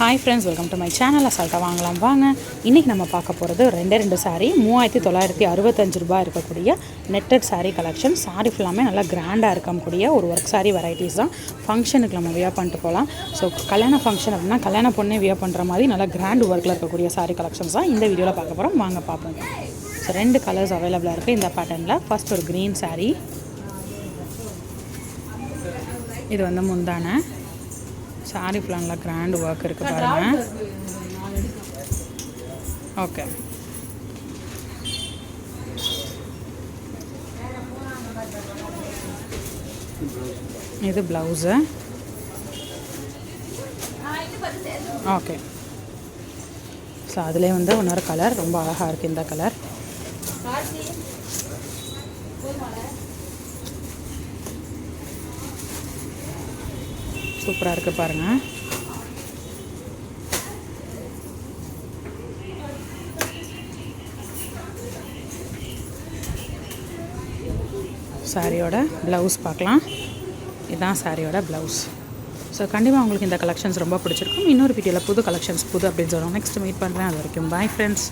Hi friends welcome to my channel அசால்ட்டாக வாங்கலாம். வாங்க. இன்றைக்கி நம்ம பார்க்க போகிறது ரெண்டே ரெண்டு saree. மூவாயிரத்தி தொள்ளாயிரத்தி அறுபத்தஞ்சு ரூபாய் இருக்கக்கூடிய நெட்டட் சாரீ கலெக்ஷன் saree ஃபுல்லாமே நல்லா கிராண்டாக இருக்கக்கூடிய ஒரு ஒர்க் சாரீ வெரைட்டிஸ் தான். ஃபங்க்ஷனுக்கு நம்ம வியர் பண்ணிட்டு போகலாம். ஸோ கல்யாண ஃபங்க்ஷன் அப்படின்னா கல்யாண பொண்ணே வியர் பண்ணுற மாதிரி நல்லா கிராண்ட் ஒர்க்கில் இருக்கக்கூடிய சாரீ கலெக்ஷன்ஸ் தான் இந்த வீடியோவில் பார்க்க போகிறோம் வாங்க பார்ப்போம். ஸோ ரெண்டு கலர்ஸ் அவைலபிளாக இருக்குது இந்த பேட்டர்னில் ஃபர்ஸ்ட் ஒரு க்ரீன் சாரீ இது வந்து முந்தான. சாரி ஃபுல்லாக கிராண்ட் ஒர்க் இருக்குது பாருங்கள் ஓகே இது ப்ளவுஸு ஓகே ஸோ அதிலே வந்து இன்னொரு கலர் ரொம்ப அழகாக இருக்குது இந்த கலர் சூப்பராக இருக்குது பாருங்கள் சாரியோட ப்ளவுஸ் பார்க்கலாம். இதுதான் சாரியோட ப்ளவுஸ் ஸோ கண்டிப்பாக உங்களுக்கு இந்த கலெக்ஷன்ஸ் ரொம்ப பிடிச்சிருக்கும். இன்னொரு வீடியோவில் புது கலெக்ஷன்ஸ் புது அப்படின்னு சொல்கிறோம் நெக்ஸ்ட் மீட் பண்ணுறேன் அது வரைக்கும் பாய் ஃப்ரெண்ட்ஸ்